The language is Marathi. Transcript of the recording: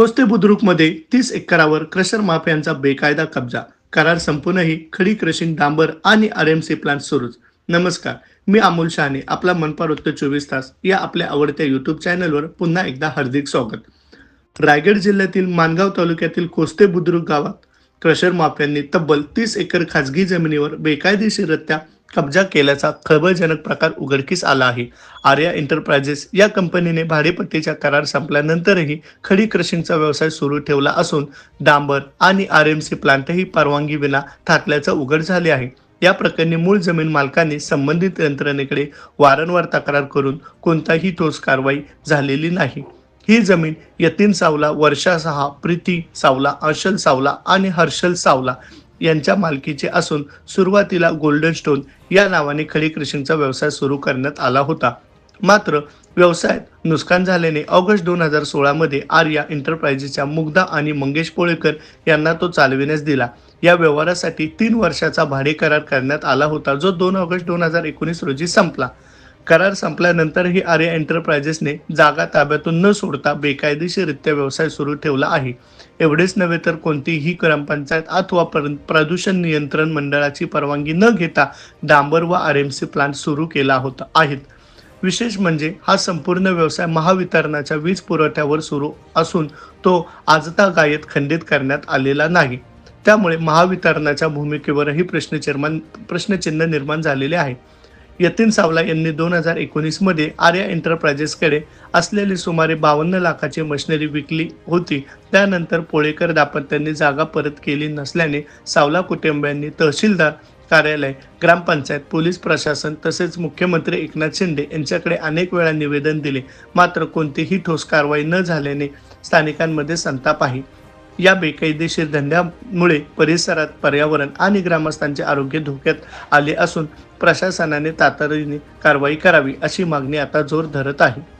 कोस्ते बुद्रुकमध्ये तीस एकरावर क्रशर माफियांचा बेकायदा कब्जा. करार संपूनही खडी क्रशिंग डांबर आणि आर एम सी प्लांट सुरूच. नमस्कार मी अमोल शहाणे आपला मनपार उत्तर चोवीस तास या आपल्या आवडत्या युट्यूब चॅनलवर पुन्हा एकदा हार्दिक स्वागत. रायगड जिल्ह्यातील मानगाव तालुक्यातील कोस्ते बुद्रुक गावात क्रशर माफियांनी तब्बल तीस एकर खाजगी जमिनीवर बेकायदेशीररित्या कब्जा केल्याचा खळबळजनक प्रकार उघडकीस आला आहे. आर्या एंटरप्राइजेस या कंपनीने भाडेपट्टीचा करार संपल्यानंतरही खडी क्रशिंगचा व्यवसाय सुरू ठेवला असून डांबर आणि आर एम सी प्लांटही परवानगी विना थाटल्याचं उघड झाले आहे. या प्रकरणी मूळ जमीन मालकाने संबंधित यंत्रणेकडे वारंवार तक्रार करून कोणताही ठोस कारवाई झालेली नाही. ही जमीन यतीन सावला वर्षा सहा प्रीती सावला अर्शल सावला आणि हर्षल सावला यांच्या मालकीचे असून सुरुवातीला गोल्डन स्टोन या नावाने खडी क्रशिंगचा व्यवसाय सुरू करण्यात आला होता. मात्र व्यवसायात नुकसान झाल्याने ऑगस्ट दोन हजार सोळामध्ये आर्या एंटरप्राइजेसच्या मुग्धा आणि मंगेश पोळेकर यांना तो चालविण्यास दिला. या व्यवहारासाठी तीन वर्षाचा भाडे करार करण्यात आला होता जो दोन ऑगस्ट दोन हजार एकोणीस रोजी संपला. करार संपल्यानंतरही आर्य एंटरप्राइजेसने जागा ताब्यातून न सोडता बेकायदेशीररित्या व्यवसाय सुरू ठेवला आहे. एवढेच नव्हे तर कोणतीही ग्रामपंचायत अथवा पर- प्रदूषण नियंत्रण मंडळाची परवानगी न घेता डांबर व आर एम सी प्लांट सुरू केला होता आहेत. विशेष म्हणजे हा संपूर्ण व्यवसाय महावितरणाच्या वीज पुरवठ्यावर सुरू असून तो आजता गायत खंडित करण्यात आलेला नाही. त्यामुळे महावितरणाच्या भूमिकेवरही प्रश्नचिर्मा प्रश्नचिन्ह निर्माण झालेले आहे. यतीन सावला यांनी दोन हजार एकोणीसमध्ये आर्या एंटरप्राइजेसकडे असलेली सुमारे बावन्न लाखाची मशिनरी विकली होती. त्यानंतर पोळेकर दाम्पत्यांनी जागा परत केली नसल्याने सावला कुटुंबियांनी तहसीलदार कार्यालय ग्रामपंचायत पोलीस प्रशासन तसेच मुख्यमंत्री एकनाथ शिंदे यांच्याकडे अनेक वेळा निवेदन दिले. मात्र कोणतीही ठोस कारवाई न झाल्याने स्थानिकांमध्ये संताप आहे. या बेकायदेशीर धंद्यामुळे परिसरात पर्यावरण आणि ग्रामस्थांचे आरोग्य धोक्यात आले असून प्रशासनाने तातडीने कारवाई करावी अशी मागणी आता जोर धरत आहे.